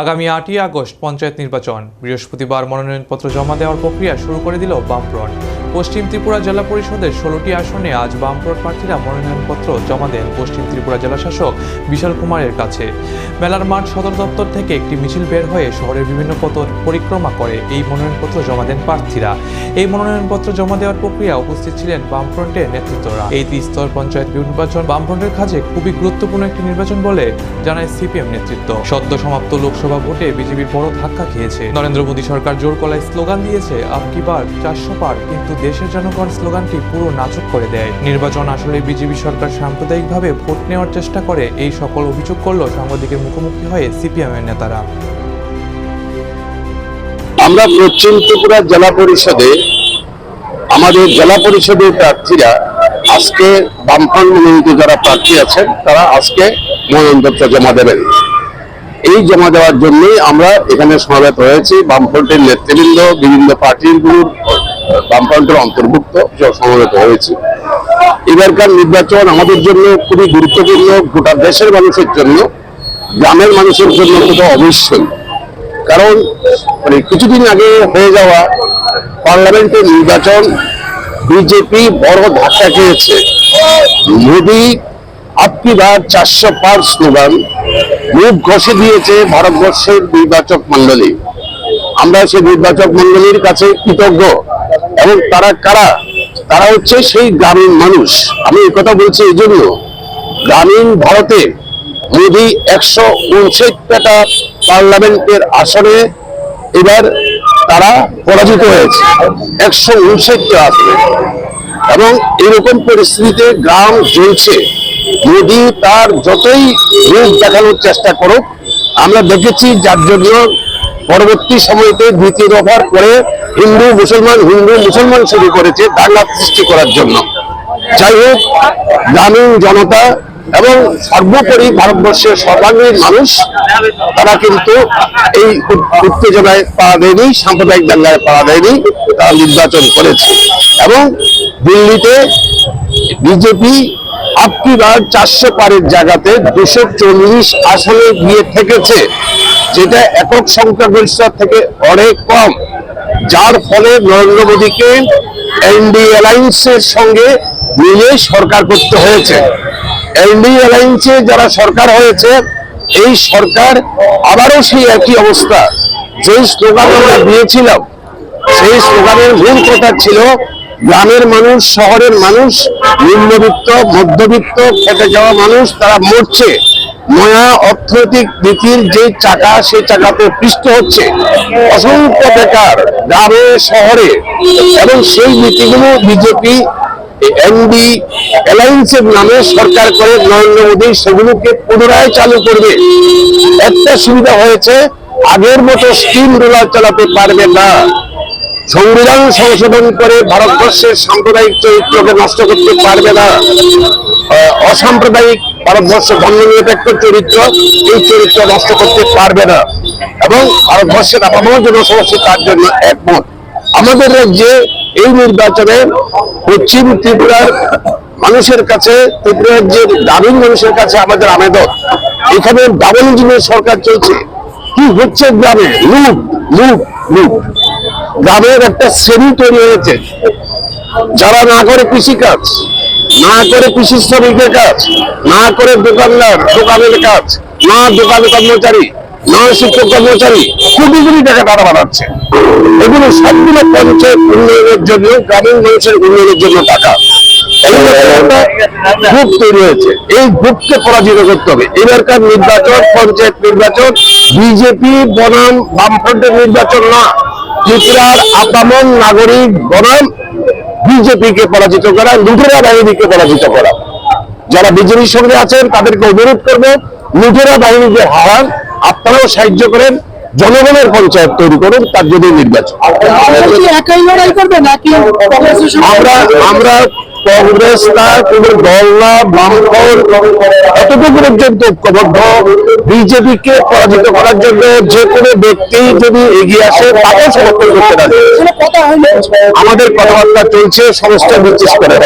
আগামী আটই আগস্ট পঞ্চায়েত নির্বাচন। বৃহস্পতিবার মনোনয়নপত্র জমা দেওয়ার প্রক্রিয়া শুরু করে দিল বামফ্রন্ট। পশ্চিম ত্রিপুরা জেলা পরিষদের ষোলোটি আসনে আজ বামফ্রন্ট প্রার্থীরা মনোনয়নপত্র জমা দেন পশ্চিম ত্রিপুরা জেলা শাসক বিশাল কুমারের কাছে। মেলার মাঠ সদর দপ্তর থেকে একটি মিছিল বের হয়ে শহরের বিভিন্ন পথ পরিক্রমা করে এই মনোনয়নপত্র জমা দেন প্রার্থীরা। এই মনোনয়নপত্র জমা দেওয়ার প্রক্রিয়া উপস্থিত ছিলেন বামফ্রন্টের নেতৃত্বরা। এই ত্রিস্তর পঞ্চায়েত নির্বাচন বামফ্রন্টের কাছে খুবই গুরুত্বপূর্ণ একটি নির্বাচন বলে জানায় সিপিএম নেতৃত্ব। সদ্য সমাপ্ত লোকসভা ভোটে বিজেপির বড় ধাক্কা খেয়েছে। নরেন্দ্র মোদী সরকার জোর কলায় স্লোগান দিয়েছে আপকি বার চারশো পার কিন্তু দেশের জনগণ স্লোগানটি পুরো নাচক করে দেয়। নির্বাচন আসলে বিজেপি সরকার সাম্প্রদায়িকভাবে ভোট নেওয়ার চেষ্টা করে, এই সকল অভিযোগ করল সাংবাদিকের মুখোমুখি হয়ে সিপিএমের নেতারা। আমরা পশ্চিম ত্রিপুরা জেলা পরিষদে, আমাদের জেলা পরিষদের প্রার্থীরা আজকে বামফ্রন্ট মনোনীত যারা প্রার্থী আছেন, তারা আজকে মনোনয়নপত্র জমা দেবেন। এই জমা দেওয়ার জন্যই আমরা এখানে সমাবেত হয়েছি। বামফ্রন্টের নেতৃবৃন্দ, বিভিন্ন পার্টিরগুলোর বামফ্রন্টের অন্তর্ভুক্ত সমবেত হয়েছি। এবারকার নির্বাচন আমাদের জন্য খুবই গুরুত্বপূর্ণ, গোটা দেশের মানুষের জন্য, গ্রামের মানুষের জন্য তো অবশ্যই। কারণ মানে কিছুদিন আগে হয়ে যাওয়া পার্লামেন্টের নির্বাচন, বিজেপি বড় ধাক্কা খেয়েছে। মোদী আপকি বার চারশো পার স্লোগান মুখ ঘষে দিয়েছে ভারতবর্ষের নির্বাচক মন্ডলী আমরা সেই নির্বাচক মন্ডলীর কাছে কৃতজ্ঞ। এবং তারা কারা? তারা হচ্ছে সেই গ্রামীণ মানুষ। আমি কথা বলছি এই জন্য। গ্রামীণ ভারতে মোদী একশো উনষাটটা পার্লামেন্টের আসনে এবার তারা পরাজিত হয়েছে। একশো উনষাটটা আসনে। এবং এরকম পরিস্থিতিতে গ্রাম জ্বলছে। মোদী তার যতই রূপ দেখানোর চেষ্টা করুক, আমরা দেখেছি যার জন্য পরবর্তী সময়তে দ্বিতীয় দফার করে হিন্দু মুসলমান হিন্দু মুসলমান শুরু করেছে দাঙ্গা সৃষ্টি করার জন্য। যাই হোক, গ্রামীণ জনতা এবং সর্বোপরি ভারতবর্ষের সর্বাঙ্গীন মানুষ, তারা কিন্তু এই উত্তেজনায় পা দেয়নি, সাম্প্রদায়িক দাঙ্গায় পা দেয়নি, তারা নির্বাচন করেছে। এবং দিল্লিতে বিজেপি আপকি বার চারশো পারের জায়গাতে দুশো চল্লিশ আসনে গিয়ে থেকেছে, যেটা একক সংখ্যাগরিষ্ঠতা থেকে অনেক কম। যার ফলে নরেন্দ্র মোদীকে এনডি অ্যালায়েন্সের সঙ্গে মিলে সরকার করতে হয়েছে। এনডি অ্যালায়েন্সে যারা সরকার হয়েছে, এই সরকার আবারও সেই একই অবস্থা। যেই স্লোগান আমরা দিয়েছিলাম, সেই স্লোগানের মূল কথা ছিল গ্রামের মানুষ, শহরের মানুষ, নিম্নবিত্ত, মধ্যবিত্ত, খেটে যাওয়া মানুষ, তারা মরছে। নয়া অর্থনৈতিক নীতির যে চাকা, সেই চাকাতে পৃষ্ঠ হচ্ছে। অসংখ্য বেকার গ্রামে, শহরে। এবং সেই নীতিগুলো বিজেপি এনডি, অ্যালায়েন্সের নামে সরকার করে, নরেন্দ্র মোদী সেগুলোকে পুনরায় চালু করবে। একটা সুবিধা হয়েছে, আগের মতো স্টিম রোলার চালাতে পারবে না। সংবিধান সংশোধন করে ভারতবর্ষের সাম্প্রদায়িক চরিত্রকে নষ্ট করতে পারবে না। অসাম্প্রদায়িক ভারতবর্ষ ধর্মনিরপেক্ষ চরিত্র, এই চরিত্র নষ্ট করতে পারবে না। এবং ভারতবর্ষের আপামর জনসমষ্টি তার জন্য একমত। আমাদের রাজ্যে এই নির্বাচনে পশ্চিম ত্রিপুরার মানুষের কাছে, ত্রিপুরা রাজ্যের গ্রামীণ মানুষের কাছে আমাদের আবেদন। এখানে ডাবল ইঞ্জিনের সরকার চলছে। কি হচ্ছে গ্রামে? লুট লুট লুট। গ্রামের একটা শ্রেণি তৈরি হয়েছে। যারা না করে কৃষিকাজ, না করে কৃষি শ্রমিকের কাজ, না করে দোকানদার, দোকানের কাজ, না দোকানে কর্মচারী, না শিক্ষক কর্মচারী, কোটি কোটি টাকা তারা বাড়াচ্ছে। এগুলো সবগুলো পঞ্চায়েত উন্নয়নের জন্য, গ্রামীণ মানুষের উন্নয়নের জন্য টাকা। গ্রুপ তৈরি হয়েছে। এই গ্রুপকে পরাজিত করতে হবে। এবারকার নির্বাচন, পঞ্চায়েত নির্বাচন, বিজেপি, বনাম, বামফ্রন্টের নির্বাচন না। ত্রিপুরার আপামন নাগরিক বনাম বিজেপিকে পরাজিত করা লুটেরা বাহিনীকে পরাজিত করা। যারা বিজেপির সঙ্গে আছেন তাদেরকে অনুরোধ করব লুটেরা বাহিনীকে হারান আপনারাও সাহায্য করেন জনগণের পঞ্চায়েত তৈরি করুন তার জন্য নির্বাচন। একাই লড়াই করবে নাকি কংগ্রেসের আমরা আমরা কংগ্রেস না কোনো দল না বামফল। এতটুকু পর্যন্ত ঐক্যবদ্ধ। বিজেপিকে পরাজিত করার জন্য যে কোনো ব্যক্তি যদি এগিয়ে আসে তাকে সমর্থন করতে পারে আমাদের কথাবার্তা চলছে সমস্ত নির্দেশ করে।